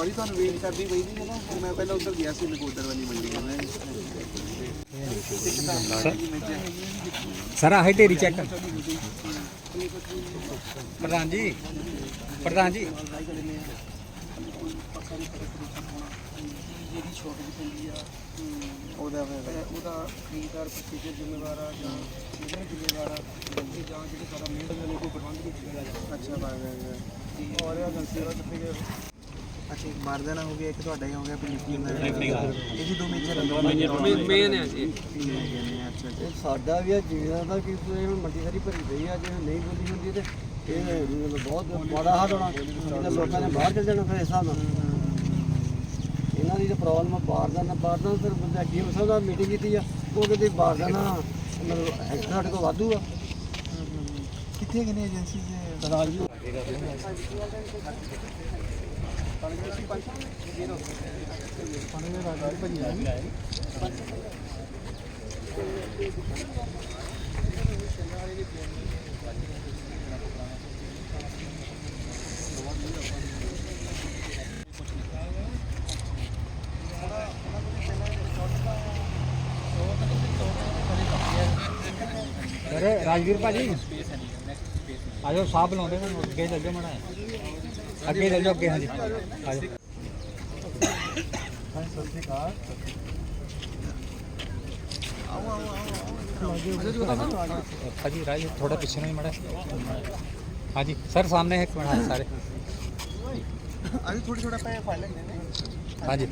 Sorry ਤੁਹਾਨੂੰ wait ਕਰਨੀ ਪੈਂਦੀ ਹੈ ਨਾ ਮੈਂ ਪਹਿਲਾਂ ਉੱਧਰ ਗਿਆ ਸੀ ਨਕੋਦਰ ਵਾਲੀ ਮੰਡੀ ਮੈਂ ਸਰ ਆਹ ਢੇਰੀ ਚੈੱਕ ਪ੍ਰਧਾਨ ਜੀ ਪ੍ਰਧਾਨ ਜੀ। ਜਿਹੜੀ ਛੋਟ ਪੈਂਦੀ ਆ ਉਹਦਾ ਉਹਦਾ ਖਰੀਦਦਾਰ ਪ੍ਰੋਸੀਜਰ ਜ਼ਿੰਮੇਵਾਰ ਆ ਜਾਂ ਸੀਜ਼ਨ ਜ਼ਿੰਮੇਵਾਰ ਆ ਜਾਂ ਜਿਹੜੇ ਸਾਰਾ ਮਿਹਨਤ ਵਾਲੇ ਕੋਈ ਪ੍ਰਬੰਧ ਨਹੀਂ ਕੀਤਾ ਅੱਛਾ ਬਾਗਾ ਜੀ ਔਰ ਇੱਕ ਬਾਰਦਾਨਾ ਹੋ ਗਿਆ ਇੱਕ ਤੁਹਾਡਾ ਹੀ ਹੋ ਗਿਆ ਪਿੰਕੀ ਦਾ। ਇਹ ਜੀ ਦੋ ਮੇਜਰ ਮੇਨ ਹੈ ਜੀ। ਇਹ ਸਾਡਾ ਵੀ ਆ ਜੀਵਨ ਦਾ ਕਿ ਇਹ ਹੁਣ ਮੰਡੀ ਸਾਰੀ ਭਰੀ ਪਈ ਆ ਜੇ ਨਹੀਂ ਬੋਲੀ ਹੁੰਦੀ ਤੇ ਇਹ ਬਹੁਤ ਮਾੜਾ ਹਾਲ ਹੋਣਾ। ਇਹਨਾਂ ਲੋਕਾਂ ਨੇ ਬਾਹਰ ਚਲ ਜਾਣਾ ਫਿਰ ਇਸ ਹਿਸਾਬ ਨਾਲ। ਇਹਨਾਂ ਦੀ ਤਾਂ ਪ੍ਰੋਬਲਮ ਬਾਰਦਾਨਾ ਬਾਰਦਾਨਾ ਫਿਰ ਬੰਦਾ ਕੀ ਮਸਲਾ ਦਾ ਮੀਟਿੰਗ ਕੀਤੀ ਆ ਉਹ ਕਹਿੰਦੇ ਬਾਰਦਾਨਾ ਮਤਲਬ ਹੈ ਸਾਡੇ ਕੋਲ ਵਾਧੂ ਆ। ਕਿੱਥੇ ਗਏ ਨੇ ਏਜੰਸੀ ਦੇ ਰਾਜੀ। ਅਰੇ ਰਾਜਵੀਰ ਭਾਜੀ ਆਜੋ ਸਾਹ ਬੁਲਾਉਂਦੇ ਨੇ ਅੱਗੇ ਚੱਲ ਜਾਓ ਮੜਾ ਅੱਗੇ ਲੈ ਜਾਓ ਅੱਗੇ ਹਾਂਜੀ ਸਤਿ ਸ਼੍ਰੀ ਅਕਾਲ ਆਓ ਆਓ ਆਓ राज थोड़ा पीछे नहीं मड़ा। हाँ जी सर सामने है सारे। थोड़ी थोड़ा हाँ। जी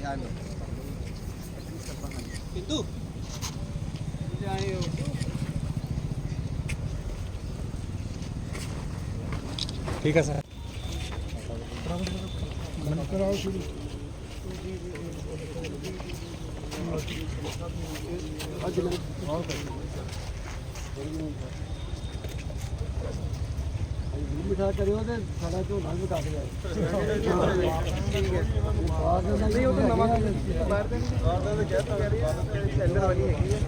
ठीक है सर। ਕਰਾਓ ਸ਼ੁਰੂ ਕਰਿਓ ਤੇ ਸਾਡਾ ਝੋਨਾ ਵੀ ਕੱਟ ਗਿਆ ਠੀਕ ਹੈ ਨਹੀਂ ਉਹ ਨਵਾਂ ਬਾਹਰ ਦੇ ਬਾਹਰ ਦਾ ਤਾਂ ਕਹਿਤਾ ਸੈਂਡਰ ਵਾਲੀ ਹੈਗੀ ਹੈ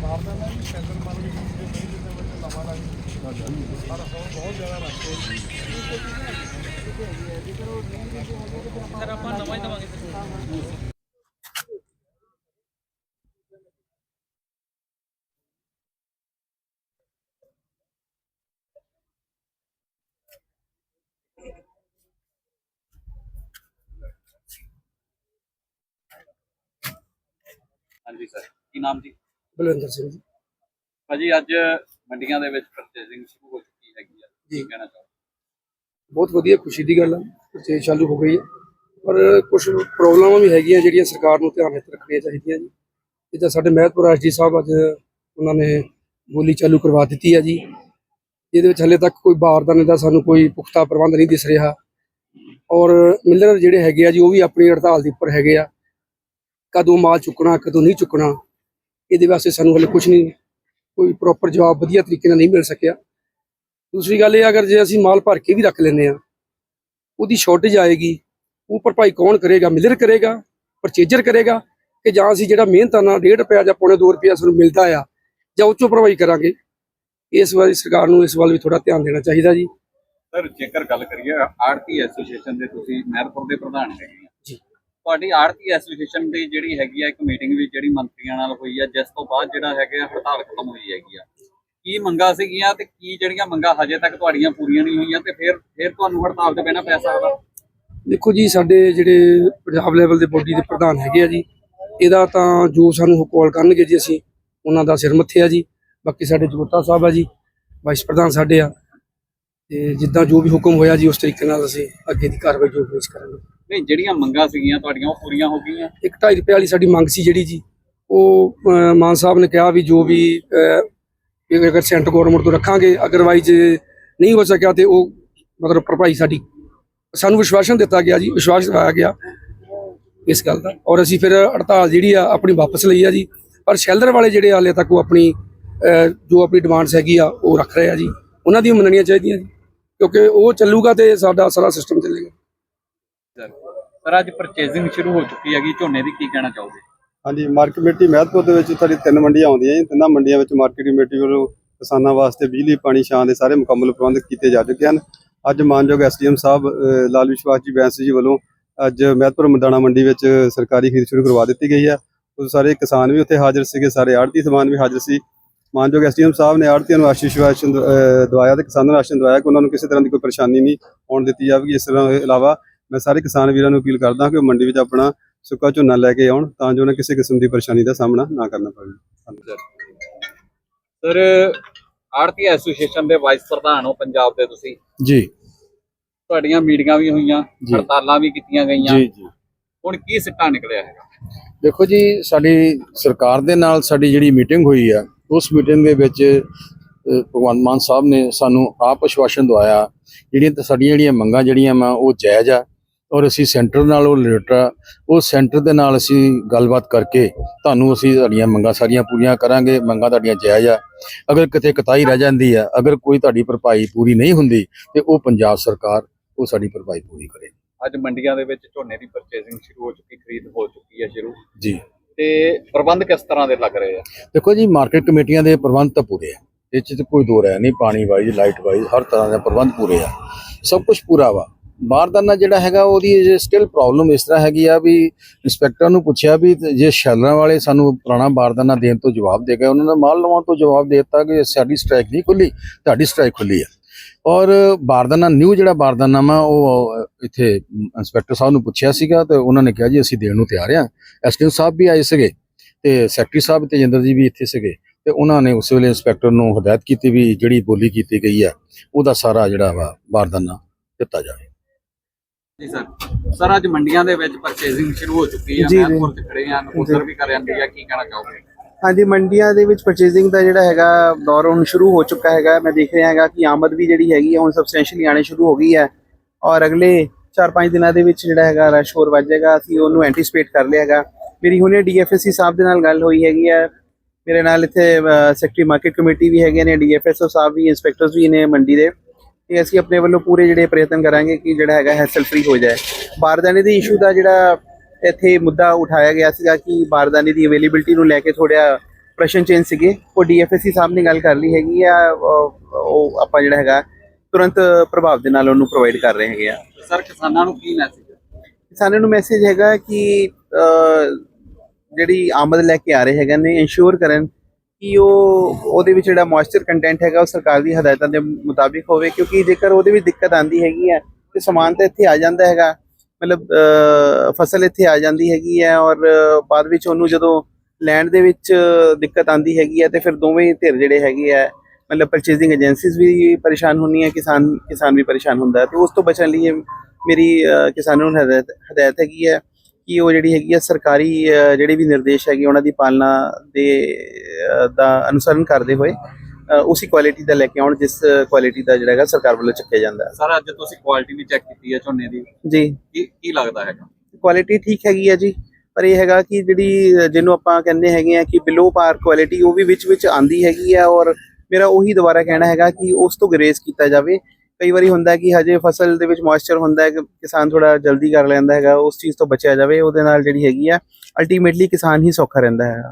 ਬਾਹਰ ਦਾ ਨਾ ਸੈਂਡਰ ਮਾਰ ਕੇ कह रही है सेंटर वाली हैगी है ਹਾਂਜੀ ਸਰ ਕੀ ਨਾਮ ਜੀ ਬਲਵਿੰਦਰ ਸਿੰਘ ਜੀ ਭਾਜੀ ਅੱਜ ਮੰਡੀਆਂ ਦੇ ਵਿੱਚ ਪਰਚੇਸਿੰਗ ਸ਼ੁਰੂ ਹੋ ਚੁੱਕੀ ਹੈਗੀ ਆ ਕਹਿਣਾ ਚਾਹੋ ਬਹੁਤ ਵਧੀਆ ਖੁਸ਼ੀ ਦੀ ਗੱਲ ਹੈ ਪਰਚੇਜ ਚਾਲੂ ਹੋ ਗਈ ਹੈ ਪਰ ਕੁਝ ਪ੍ਰੋਬਲਮਾਂ ਵੀ ਹੈਗੀਆਂ ਜਿਹੜੀਆਂ ਸਰਕਾਰ ਨੂੰ ਧਿਆਨ ਵਿੱਚ ਰੱਖਣੀਆਂ ਚਾਹੀਦੀਆਂ ਜੀ। ਜਿੱਦਾਂ ਸਾਡੇ ਮਹਿਤਪੁਰ ਐਸਡੀ ਸਾਹਿਬ ਅੱਜ ਉਹਨਾਂ ਨੇ ਬੋਲੀ ਚਾਲੂ ਕਰਵਾ ਦਿੱਤੀ ਹੈ ਜੀ। ਜਿਹਦੇ ਵਿੱਚ ਹਲੇ ਤੱਕ ਕੋਈ ਬਾਰਦਾਨੇ ਦਾ ਸਾਨੂੰ ਕੋਈ ਪੁਖਤਾ ਪ੍ਰਬੰਧ ਨਹੀਂ ਦਿਸ ਰਿਹਾ। ਔਰ ਮਿਲਰ ਜਿਹੜੇ ਹੈਗੇ ਆ ਜੀ ਉਹ ਵੀ ਆਪਣੀ ਹੜਤਾਲ ਦੇ ਉੱਪਰ ਹੈਗੇ ਆ। ਕਦੋਂ ਮਾਲ ਚੁੱਕਣਾ ਕਦੋਂ ਨਹੀਂ ਚੁੱਕਣਾ ਇਹਦੇ ਵਾਸਤੇ ਸਾਨੂੰ ਹਲੇ ਕੁਝ ਨਹੀਂ ਕੋਈ ਪ੍ਰੋਪਰ ਜਵਾਬ ਵਧੀਆ ਤਰੀਕੇ ਨਾਲ ਨਹੀਂ ਮਿਲ ਸਕਿਆ। ਦੂਸਰੀ ਗੱਲ ਇਹ ਅਗਰ ਜੇ ਅਸੀਂ ਮਾਲ ਭਰ ਕੇ ਵੀ ਰੱਖ ਲੈਂਦੇ ਆ ਉਹਦੀ ਸ਼ਾਰਟੇਜ ਆਏਗੀ ਉਹ ਭਰਪਾਈ ਕੌਣ ਕਰੇਗਾ? ਮਿਲਰ ਕਰੇਗਾ ਪਰਚੇਜਰ ਕਰੇਗਾ, ਕਿ ਜਾਂ ਅਸੀਂ ਜਿਹੜਾ ਮਿਹਨਤ ਨਾਲ 1.5 ਰੁਪਿਆ ਜਾਂ ਪੌਣੇ 2 ਰੁਪਿਆ ਸਾਨੂੰ ਮਿਲਦਾ ਆ, ਜਾਂ ਉਹ 'ਚੋਂ ਭਰਪਾਈ ਕਰਾਂਗੇ। ਇਸ ਵਾਰੀ ਸਰਕਾਰ ਨੂੰ ਇਸ ਵੱਲ ਵੀ ਥੋੜਾ ਧਿਆਨ ਦੇਣਾ ਚਾਹੀਦਾ ਜੀ। ਸਰ, ਜੇਕਰ ਗੱਲ ਕਰੀਏ, ਆੜਤੀ ਐਸੋਸੀਏਸ਼ਨ ਦੇ ਤੁਸੀਂ ਮਹਿਰਪੁਰ ਦੇ ਪ੍ਰਧਾਨ ਹੈਗੇ ਤੁਹਾਡੀ ਆੜਤੀ ਐਸੋਸੀਏਸ਼ਨ ਦੀ ਜਿਹੜੀ ਹੈਗੀ ਆ, ਇੱਕ ਮੀਟਿੰਗ ਵੀ ਜਿਹੜੀ ਮੰਤਰੀਆਂ ਨਾਲ ਹੋਈ ਆ, ਜਿਸ ਤੋਂ ਬਾਅਦ ਜਿਹੜਾ ਹੈਗਾ ਹੜਤਾਲ ਖਤਮ ਹੋਈ ਹੈਗੀ ਆ। ਕੀ ਮੰਗਾਂ ਸੀਗੀਆਂ ਤੇ ਕੀ ਜਿਹੜੀਆਂ ਮੰਗਾਂ ਹਜੇ ਤੱਕ ਤੁਹਾਡੀਆਂ ਪੂਰੀਆਂ ਨਹੀਂ ਹੋਈਆਂ ਤੇ ਫਿਰ ਫਿਰ ਤੁਹਾਨੂੰ ਹੜਤਾਲ ਤੇ ਬਹਿਣਾ ਪੈ ਸਕਦਾ? ਦੇਖੋ ਜੀ, ਸਾਡੇ ਜਿਹੜੇ ਪੰਜਾਬ ਲੈਵਲ ਦੇ ਬੋਡੀ ਦੇ ਪ੍ਰਧਾਨ ਹੈਗੇ ਆ ਜੀ, ਇਹਦਾ ਤਾਂ ਜੋ ਸਾਨੂੰ ਕਾਲ ਕਰਨਗੇ ਜੀ ਅਸੀਂ, ਉਹਨਾਂ ਦਾ ਸਿਰ ਮੱਥੇ ਆ ਜੀ। ਬਾਕੀ ਸਾਡੇ ਜਗੋਤਾ ਸਾਹਿਬ ਆ ਜੀ ਵਾਈਸ ਪ੍ਰਧਾਨ ਸਾਡੇ ਆ, ਤੇ ਜਿੱਦਾਂ ਜੋ ਵੀ ਹੁਕਮ ਹੋਇਆ ਜੀ, ਉਸ ਤਰੀਕੇ ਨਾਲ ਅਸੀਂ ਅੱਗੇ ਦੀ ਕਾਰਵਾਈ ਜੋ ਪੇਸ਼ ਕਰਾਂਗੇ। ਨਹੀਂ ਜਿਹੜੀਆਂ ਮੰਗਾਂ ਸੀਗੀਆਂ ਤੁਹਾਡੀਆਂ ਉਹ ਪੂਰੀਆਂ ਹੋ ਗਈਆਂ? ਇੱਕ 2.5 ਰੁਪਏ ਵਾਲੀ ਸਾਡੀ ਮੰਗ ਸੀ ਜਿਹੜੀ ਜੀ। ਉਹ ਅਹ, ਮਾਨ ਸਾਹਿਬ ਨੇ ਕਿਹਾ ਵੀ ਜੋ ਵੀ ਅਹ, ਇਹ ਅਗਰ ਸੈਂਟਰ ਗਵਰਨਮੈਂਟ ਤੋਂ ਰੱਖਾਂਗੇ ਅਗਰਵਾਈਜ਼ ਨਹੀਂ ਹੋ ਸਕਿਆ ਤੇ ਉਹ ਮਤਲਬ ਭਰਪਾਈ ਸਾਡੀ। ਸਾਨੂੰ ਵਿਸ਼ਵਾਸਨ ਦਿੱਤਾ ਗਿਆ ਜੀ ਵਿਸ਼ਵਾਸ ਦਿਵਾਇਆ ਗਿਆ ਇਸ ਗੱਲ ਦਾ। ਔਰ ਅਸੀਂ ਫਿਰ ਹੜਤਾਲ ਜਿਹੜੀ ਆ ਆਪਣੀ ਵਾਪਸ ਲਈ ਆ ਜੀ। ਪਰ ਸ਼ੈਲਰ ਵਾਲੇ ਜਿਹੜੇ ਹਾਲੇ ਤੱਕ ਉਹ ਆਪਣੀ ਅਹ, ਜੋ ਆਪਣੀ ਡਿਮਾਂਡਸ ਹੈਗੀ ਆ ਉਹ ਰੱਖ ਰਹੇ ਆ ਜੀ। ਉਹਨਾਂ ਦੀਆਂ ਮੰਨਣੀਆਂ ਚਾਹੀਦੀਆਂ ਜੀ। ਕਿਉਂਕਿ ਉਹ ਚੱਲੂਗਾ ਤੇ ਸਾਡਾ ਸਾਰਾ ਸਿਸਟਮ ਚੱਲੇਗਾ। ਸਰ ਅੱਜ ਪਰਚੇਸਿੰਗ ਸ਼ੁਰੂ ਹੋ ਚੁੱਕੀ ਹੈਗੀ, ਝੋਨੇ ਦੀ ਕੀ ਕਹਿਣਾ ਚਾਹੋਗੇ? ਹਾਂਜੀ ਮਾਰਕੀਟ ਕਮੇਟੀ ਮਹਿਤਪੁਰ ਦੇ ਵਿੱਚ ਤੁਹਾਡੀ ਤਿੰਨ ਮੰਡੀਆਂ ਆਉਂਦੀਆਂ ਜੀ, ਤਿੰਨਾਂ ਮੰਡੀਆਂ ਵਿੱਚ ਮਾਰਕੀਟ ਕਮੇਟੀ ਵੱਲੋਂ ਕਿਸਾਨਾਂ ਵਾਸਤੇ ਬਿਜਲੀ, ਪਾਣੀ, ਛਾਂ ਦੇ ਸਾਰੇ ਮੁਕੰਮਲ ਪ੍ਰਬੰਧ ਕੀਤੇ ਜਾ ਚੁੱਕੇ ਹਨ। ਅੱਜ ਮਾਨਯੋਗ ਐਸਡੀਐਮ ਸਾਹਿਬ ਲਾਲ ਵਿਸ਼ਵਾਸ ਜੀ ਬੈਂਸ ਜੀ ਵੱਲੋਂ ਅੱਜ ਮਹਿਤਪੁਰ ਮਦਾਣਾ ਮੰਡੀ ਵਿੱਚ ਸਰਕਾਰੀ ਖਰੀਦ ਸ਼ੁਰੂ ਕਰਵਾ ਦਿੱਤੀ ਗਈ ਹੈ। ਉਹ ਸਾਰੇ ਕਿਸਾਨ ਵੀ ਉੱਥੇ ਹਾਜ਼ਰ ਸੀਗੇ, ਸਾਰੇ ਆੜਤੀ ਸਮਾਨ ਵੀ ਹਾਜ਼ਰ ਸੀ। ਮਾਨਯੋਗ ਐਸਡੀਐਮ ਸਾਹਿਬ ਨੇ ਆੜਤੀਆਂ ਨੂੰ ਆਸ਼ੀਸ਼ ਵਾਸ਼ਨ ਦਵਾਇਆ ਤੇ ਕਿਸਾਨਾਂ ਨੂੰ ਆਸ਼ੀਸ਼ ਦਵਾਇਆ ਕਿ ਉਹਨਾਂ ਨੂੰ ਕਿਸੇ ਤਰ੍ਹਾਂ ਦੀ ਕੋਈ ਪਰੇਸ਼ਾਨੀ ਨਹੀਂ ਹੋਣ ਦਿੱਤੀ ਜਾਵੇਗੀ। ਇਸ ਤਰ੍ਹਾਂ ਇਲਾਵਾ ਮੈਂ ਸਾਰੇ ਕਿਸਾਨ ਵੀਰਾਂ ਨੂੰ ਅਪੀਲ ਕਰਦਾ ਕਿ ਉਹ ਮੰਡੀ ਵਿੱਚ ਆਪਣਾ ਸੁੱਕਾ ਝੋਨਾ ਲੈ ਕੇ ਆਉਣ ਤਾਂ ਜੋ ਉਹਨਾਂ ਕਿਸੇ ਕਿਸਮ ਦੀ ਪਰੇਸ਼ਾਨੀ ਦਾ ਸਾਹਮਣਾ ਨਾ ਕਰਨਾ ਪਵੇ। ਸਰ ਆੜਤੀ ਐਸੋਸੀਏਸ਼ਨ ਦੇ ਵਾਈਸ ਪ੍ਰਧਾਨ ਹੋ ਪੰਜਾਬ ਦੇ ਤੁਸੀਂ। ਜੀ। ਤੁਹਾਡੀਆਂ ਮੀਟਿੰਗਾਂ ਵੀ ਹੋਈਆਂ। ਹੜਤਾਲਾਂ ਵੀ ਕੀਤੀਆਂ ਗਈਆਂ। ਜੀ ਜੀ। ਹੁਣ ਕੀ ਸਿੱਟਾ ਨਿਕਲਿਆ ਹੈਗਾ? ਦੇਖੋ ਜੀ ਸਾਡੀ ਸਰਕਾਰ ਦੇ ਨਾਲ ਸਾਡੀ ਜਿਹੜੀ ਮੀਟਿੰਗ ਹੋਈ ਆ ਉਸ ਮੀਟਿੰਗ ਦੇ ਵਿੱਚ ਭਗਵੰਤ ਮਾਨ ਸਾਹਿਬ ਨੇ ਸਾਨੂੰ ਆਪ ਆਸ਼ਵਾਸਨ ਦਵਾਇਆ। ਜਿਹੜੀਆਂ ਸਾਡੀਆਂ ਜਿਹੜੀਆਂ ਮੰਗਾਂ ਜਿਹੜੀਆਂ ਵਾ ਉਹ ਜਾਇਜ਼ ਆ। ਔਰ ਅਸੀਂ ਸੈਂਟਰ ਨਾਲ ਉਹ ਆ ਉਹ ਸੈਂਟਰ ਦੇ ਨਾਲ ਅਸੀਂ ਗੱਲਬਾਤ ਕਰਕੇ ਤੁਹਾਨੂੰ ਅਸੀਂ ਤੁਹਾਡੀਆਂ ਮੰਗਾਂ ਸਾਰੀਆਂ ਪੂਰੀਆਂ ਕਰਾਂਗੇ ਮੰਗਾਂ ਤੁਹਾਡੀਆਂ ਜਾਇਜ਼ ਆ। ਅਗਰ ਕਿਤੇ ਕਤਾਈ ਰਹਿ ਜਾਂਦੀ ਆ ਅਗਰ ਕੋਈ ਤੁਹਾਡੀ ਭਰਪਾਈ ਪੂਰੀ ਨਹੀਂ ਹੁੰਦੀ ਤੇ ਉਹ ਪੰਜਾਬ ਸਰਕਾਰ ਉਹ ਸਾਡੀ ਭਰਪਾਈ ਪੂਰੀ ਕਰੇ। ਅੱਜ ਮੰਡੀਆਂ ਦੇ ਵਿੱਚ ਝੋਨੇ ਦੀ ਪਰਚੇਸਿੰਗ ਸ਼ੁਰੂ ਹੋ ਚੁੱਕੀ ਖਰੀਦ ਹੋ ਚੁੱਕੀ ਹੈ ਸ਼ੁਰੂ। ਜੀ। ਤੇ ਪ੍ਰਬੰਧ ਕਿਸ ਤਰ੍ਹਾਂ ਦੇ ਲੱਗ ਰਹੇ ਆ? ਦੇਖੋ ਜੀ ਮਾਰਕੀਟ ਕਮੇਟੀਆਂ ਦੇ ਪ੍ਰਬੰਧ ਤਾਂ ਪੂਰੇ ਆ। ਇਹ 'ਚ ਕੋਈ ਦੋ ਰਾय ਨਹੀਂ ਪਾਣੀ ਵਾਈਜ਼ ਲਾਈਟ ਵਾਈਜ਼ ਹਰ ਤਰ੍ਹਾਂ ਦੇ ਪ੍ਰਬੰਧ ਪੂਰੇ ਆ। ਸਭ ਕੁਝ ਪੂਰਾ ਵਾ। ਬਾਰਦਾਨਾ ਜਿਹੜਾ ਹੈਗਾ, ਉਹਦੀ ਸਟਿਲ ਪ੍ਰੋਬਲਮ ਇਸ ਤਰ੍ਹਾਂ ਹੈਗੀ ਆ ਵੀ ਇੰਸਪੈਕਟਰ ਨੂੰ ਪੁੱਛਿਆ ਵੀ ਜੇ ਸ਼ੈਲਰਾਂ ਵਾਲੇ ਸਾਨੂੰ ਪੁਰਾਣਾ ਬਾਰਦਾਨਾ ਦੇਣ ਤੋਂ ਜਵਾਬ ਦੇ ਗਏ, ਉਹਨਾਂ ਨੇ ਮਾਲ ਲਵਾਉਣ ਤੋਂ ਜਵਾਬ ਦੇ ਦਿੱਤਾ ਕਿ ਸਾਡੀ ਸਟ੍ਰਾਈਕ ਨਹੀਂ ਖੁੱਲੀ, ਤੁਹਾਡੀ ਸਟ੍ਰਾਈਕ ਖੁੱਲੀ ਆ। ਔਰ ਬਾਰਦਾਨਾ ਨਿਊ ਜਿਹੜਾ ਬਾਰਦਾਨਾ ਵਾ, ਉਹ ਇੱਥੇ ਇੰਸਪੈਕਟਰ ਸਾਹਿਬ ਨੂੰ ਪੁੱਛਿਆ ਸੀਗਾ ਤੇ ਉਹਨਾਂ ਨੇ ਕਿਹਾ ਜੀ, ਅਸੀਂ ਦੇਣ ਨੂੰ ਤਿਆਰ ਆ। ਐਸਡੀਐਮ ਸਾਹਿਬ ਵੀ ਆਏ ਸੀਗੇ ਤੇ ਸੈਕਟਰੀ ਸਾਹਿਬ ਤੇਜਿੰਦਰ ਜੀ ਵੀ ਇੱਥੇ ਸੀਗੇ ਤੇ ਉਹਨਾਂ ਨੇ ਉਸ ਵੇਲੇ ਇੰਸਪੈਕਟਰ ਨੂੰ ਹਦਾਇਤ ਕੀਤੀ ਵੀ ਜਿਹੜੀ ਬੋਲੀ ਕੀਤੀ ਗਈ ਆ, ਉਹਦਾ ਸਾਰਾ ਜਿਹੜਾ ਵਾ ਬਾਰਦਾਨਾ ਦਿੱਤਾ ਜਾਵੇ। ਜੀ ਸਰ। ਸਰ ਅੱਜ ਮੰਡੀਆਂ ਦੇ ਵਿੱਚ ਪਰਚੇਸਿੰਗ ਸ਼ੁਰੂ ਹੋ ਚੁੱਕੀ ਹੈ ਜੀ, ਜੀ। ਮਹਿਤਪੁਰ ਚ ਖੜੇ ਆ ਉਧਰ ਵੀ ਕਰ ਜਾਂਦੀ ਆ। ਕੀ ਕਹਿਣਾ ਚਾਹੋਗੇ? ਹਾਂਜੀ ਮੰਡੀਆਂ ਦੇ ਵਿੱਚ ਪਰਚੇਜ਼ਿੰਗ ਦਾ ਜਿਹੜਾ ਹੈਗਾ ਦੌਰ ਹੁਣ ਸ਼ੁਰੂ ਹੋ ਚੁੱਕਾ ਹੈਗਾ। ਮੈਂ ਦੇਖ ਰਿਹਾ ਹੈਗਾ ਕਿ ਆਮਦ ਵੀ ਜਿਹੜੀ ਹੈਗੀ ਹੈ ਹੁਣ ਸਬਸਟੈਂਸ਼ੀਅਲੀ ਆਣੇ ਸ਼ੁਰੂ ਹੋ ਗਈ ਹੈ। ਔਰ ਅਗਲੇ 4-5 ਦਿਨਾਂ ਦੇ ਵਿੱਚ ਜਿਹੜਾ ਹੈਗਾ ਰਸ਼ ਹੋਰ ਵੱਧ ਜਾਏਗਾ। ਅਸੀਂ ਉਹਨੂੰ ਐਂਟੀਸਪੇਟ ਕਰ ਲਿਆ ਹੈਗਾ। ਮੇਰੀ ਹੁਣੇ ਡੀਐਫਐਸਸੀ ਸਾਹਿਬ ਦੇ ਨਾਲ ਗੱਲ ਹੋਈ ਹੈਗੀ ਹੈ। ਮੇਰੇ ਨਾਲ ਇੱਥੇ ਸੈਕਟਰੀ ਮਾਰਕੀਟ ਕਮੇਟੀ ਵੀ ਹੈਗੇ ਨੇ। ਡੀਐਫਐਸਓ ਸਾਹਿਬ ਵੀ ਇੰਸਪੈਕਟਰਸ ਵੀ ਨੇ ਮੰਡੀ ਦੇ। ਤੇ ਅਸੀਂ ਆਪਣੇ ਵੱਲੋਂ ਪੂਰੇ ਜਿਹੜੇ ਪ੍ਰਯਤਨ ਕਰਾਂਗੇ ਕਿ ਜਿਹੜਾ ਹੈਗਾ ਹੈਸਲ ਫ੍ਰੀ ਹੋ ਜਾਏ। ਬਾਰਦਾਨੇ ਦੇ ਇਸ਼ੂ ਦਾ ਜਿਹੜਾ ਇੱਥੇ ਮੁੱਦਾ ਉਠਾਇਆ ਗਿਆ ਸੀਗਾ ਕਿ ਬਾਰਦਾਨੇ ਦੀ ਅਵੇਲੇਬਿਲਟੀ ਨੂੰ ਲੈ ਕੇ ਥੋੜ੍ਹਾ ਪ੍ਰਸ਼ਨ ਚੇਂਜ ਸੀਗੇ। ਉਹ ਡੀਐਫਐਸਸੀ ਸਾਹਿਬ ਨੇ ਗੱਲ ਕਰ ਲਈ ਹੈਗੀ ਆ ਉਹ ਆਪਾਂ ਜਿਹੜਾ ਹੈਗਾ ਤੁਰੰਤ ਪ੍ਰਭਾਵ ਦੇ ਨਾਲ ਉਹਨੂੰ ਪ੍ਰੋਵਾਈਡ ਕਰ ਰਹੇ ਹੈਗੇ ਆ। ਸਰ ਕਿਸਾਨਾਂ ਨੂੰ ਕੀ ਮੈਸੇਜ ਕਿਸਾਨਾਂ ਨੂੰ ਮੈਸੇਜ ਹੈਗਾ ਕਿ ਜਿਹੜੀ ਆਮਦ ਲੈ ਕੇ ਆ ਰਹੇ ਹੈਗੇ ਨੇ ਇਨਸ਼ੋਰ ਕਰਨ ਕਿ ਉਹ, ਉਹਦੇ ਵਿੱਚ ਜਿਹੜਾ ਮੋਇਸਚਰ ਕੰਟੈਂਟ ਹੈਗਾ, ਉਹ ਸਰਕਾਰ ਦੀ ਹਦਾਇਤਾਂ ਦੇ ਮੁਤਾਬਿਕ ਹੋਵੇ, ਕਿਉਂਕਿ ਜੇਕਰ ਉਹਦੇ ਵਿੱਚ ਦਿੱਕਤ ਆਂਦੀ ਹੈਗੀ ਹੈ, ਤੇ ਸਮਾਨ ਤਾਂ ਇੱਥੇ ਆ ਜਾਂਦਾ ਹੈਗਾ। ਮਤਲਬ ਫਸਲ ਇੱਥੇ ਆ ਜਾਂਦੀ ਹੈਗੀ ਹੈ ਔਰ ਬਾਅਦ ਵਿੱਚ ਉਹਨੂੰ ਜਦੋਂ ਲੈਂਡ ਦੇ ਵਿੱਚ ਦਿੱਕਤ ਆਂਦੀ ਹੈਗੀ ਹੈ, ਤੇ ਫਿਰ ਦੋਵੇਂ ਧਿਰ ਜਿਹੜੇ ਹੈਗੇ ਆ ਮਤਲਬ ਪਰਚੇਸਿੰਗ ਏਜੰਸੀਜ਼ ਵੀ ਪਰੇਸ਼ਾਨ ਹੁੰਦੀਆਂ, ਕਿਸਾਨ ਕਿਸਾਨ ਵੀ ਪਰੇਸ਼ਾਨ ਹੁੰਦਾ ਹੈ। ਤੇ ਉਸ ਤੋਂ ਬਚਣ ਲਈ ਇਹ ਮੇਰੀ ਕਿਸਾਨਾਂ ਨੂੰ ਹਦਾਇਤ ਹਦਾਇਤ ਹੈਗੀ ਹੈ। ਕਿ ਉਹ ਜਿਹੜੀ ਹੈਗੀ ਹੈ ਸਰਕਾਰੀ ਜਿਹੜੇ ਵੀ ਨਿਰਦੇਸ਼ ਹੈਗੇ ਉਹਨਾਂ ਦੀ ਪਾਲਣਾ ਦੇ ਦਾ ਅਨੁਸਰਨ ਕਰਦੇ ਹੋਏ ਉਸੇ ਕੁਆਲਿਟੀ ਦਾ ਲੈ ਕੇ ਆਉਣ ਜਿਸ ਕੁਆਲਿਟੀ ਦਾ ਜਿਹੜਾ ਹੈਗਾ ਸਰਕਾਰ ਵੱਲੋਂ ਚੱਕਿਆ ਜਾਂਦਾ ਹੈ। ਸਰ ਅੱਜ ਤੁਸੀਂ ਕੁਆਲਿਟੀ ਵੀ ਚੈੱਕ ਕੀਤੀ ਹੈ ਝੋਨੇ ਦੀ। ਜੀ। ਕੀ ਕੀ ਲੱਗਦਾ ਹੈਗਾ? ਕੁਆਲਿਟੀ ਠੀਕ ਹੈਗੀ ਹੈ ਜੀ ਪਰ ਇਹ ਹੈਗਾ ਕਿ ਜਿਹੜੀ ਜਿਹਨੂੰ ਆਪਾਂ ਕਹਿੰਦੇ ਹੈਗੇ ਆ ਕਿ ਬਿਲੋ ਪਾਰ ਕੁਆਲਿਟੀ ਉਹ ਵੀ ਵਿੱਚ ਵਿੱਚ ਆਂਦੀ ਹੈਗੀ ਆ ਔਰ ਮੇਰਾ ਉਹੀ ਦੁਬਾਰਾ ਕਹਿਣਾ ਹੈਗਾ ਕਿ ਉਸ ਤੋਂ ਗਰੇਜ਼ ਕੀਤਾ ਜਾਵੇ ਕਈ ਵਾਰੀ ਹੁੰਦਾ ਕਿ ਹਜੇ ਫਸਲ ਦੇ ਵਿੱਚ ਮੋਇਸਚਰ ਹੁੰਦਾ ਹੈ ਕਿ ਕਿਸਾਨ ਥੋੜਾ ਜਲਦੀ ਕਰ ਲੈਂਦਾ ਹੈਗਾ, ਉਸ ਚੀਜ਼ ਤੋਂ ਬਚਿਆ ਜਾਵੇ, ਉਹਦੇ ਨਾਲ ਜਿਹੜੀ ਹੈਗੀ ਆ ਅਲਟੀਮੇਟਲੀ ਕਿਸਾਨ ਹੀ ਸੌਖਾ ਰਹਿੰਦਾ ਹੈ